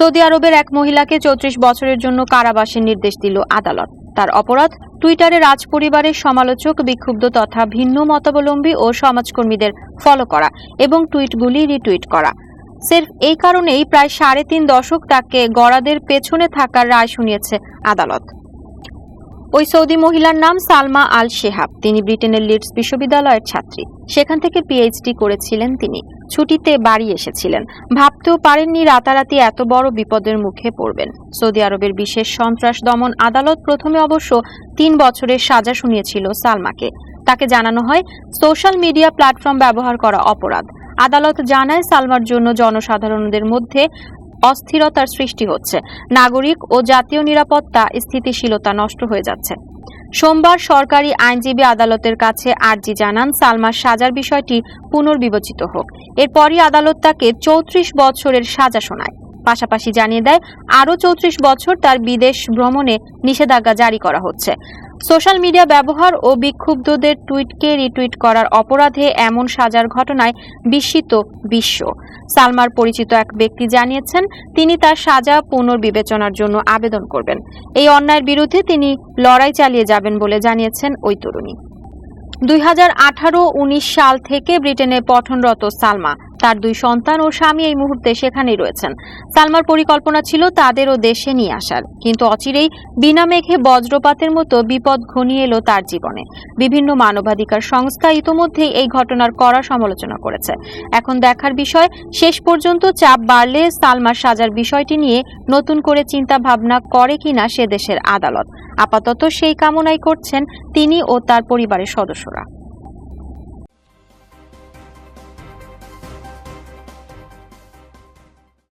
Saudi আরবের এক মহিলাকে চৌত্রিশ বছরের জন্য কারাবাসের নির্দেশ দিল আদালত। তার অপরাধ, টুইটারে রাজ পরিবারের সমালোচক, বিক্ষুব্ধ তথা ভিন্ন মতাবলম্বী ও সমাজকর্মীদের ফলো করা এবং টুইটগুলি রিটুইট করা। সের এই কারণেই প্রায় সাড়ে তিন দশক তাকে গড়াদের পেছনে থাকার রায় শুনিয়েছে আদালত। ওই সৌদি মহিলার নাম সালমা আল শেহাব তিনি ব্রিটেনের লিডস বিশ্ববিদ্যালয়ের ছাত্রী। সেখান থেকে পিএইচডি করেছিলেন তিনি। ছুটিতে বাড়ি এসেছিলেন। ভাবতেও পারেননি রাতারাতি এত বড় বিপদের মুখে পড়বেন। সৌদি আরবের বিশেষ সন্ত্রাস দমন আদালত প্রথমে অবশ্য তিন বছরের সাজা শুনিয়েছিল সালমাকে। তাকে জানানো হয়, সোশ্যাল মিডিয়া প্ল্যাটফর্ম ব্যবহার করা অপরাধ। আদালত জানায়, সালমার জন্য জনসাধারণদের মধ্যে অস্থিরতার সৃষ্টি হচ্ছে। নাগরিক ও জাতীয় নিরাপত্তা, স্থিতিশীলতা নষ্ট হয়ে যাচ্ছে। সোমবার সরকারি আইনজীবী আদালতের কাছে আর্জি জানান, সালমার সাজার বিষয়টি পুনর্বিবেচিত হোক। এরপরই আদালত তাকে চৌত্রিশ বছরের সাজা শোনায়। পাশাপাশি জানিয়ে দেয়, আরও চৌত্রিশ বছর তার বিদেশ ভ্রমণে নিষেধাজ্ঞা জারি করা হচ্ছে। সোশ্যাল মিডিয়া ব্যবহার ও বিক্ষুব্ধদের টুইটকে রিটুইট করার অপরাধে এমন সাজার ঘটনায় বিস্মিত বিশ্ব। সালমার পরিচিত এক ব্যক্তি জানিয়েছেন, তিনি তার সাজা পুনর্বিবেচনার জন্য আবেদন করবেন। এই অন্যায়ের বিরুদ্ধে তিনি লড়াই চালিয়ে যাবেন বলে জানিয়েছেন ওই তরুণী। দুই হাজার সাল থেকে ব্রিটেনে পঠনরত সালমা তার দুই সন্তান ও স্বামী এই মুহূর্তে সেখানেই রয়েছেন। সালমার পরিকল্পনা ছিল তাদেরও দেশে নিয়ে আসার। কিন্তু অচিরেই বিনা মেঘে বজ্রপাতের মতো বিপদ ঘনিয়ে এলো তার জীবনে। বিভিন্ন মানবাধিকার সংস্থা ইতোমধ্যেই এই ঘটনার কড়া সমালোচনা করেছে। এখন দেখার বিষয়, শেষ পর্যন্ত চাপ বাড়লে সালমার সাজার বিষয়টি নিয়ে নতুন করে চিন্তা ভাবনা করে কিনা সে দেশের আদালত। আপাতত সেই কামনাই করছেন তিনি ও তার পরিবারের সদস্যরা।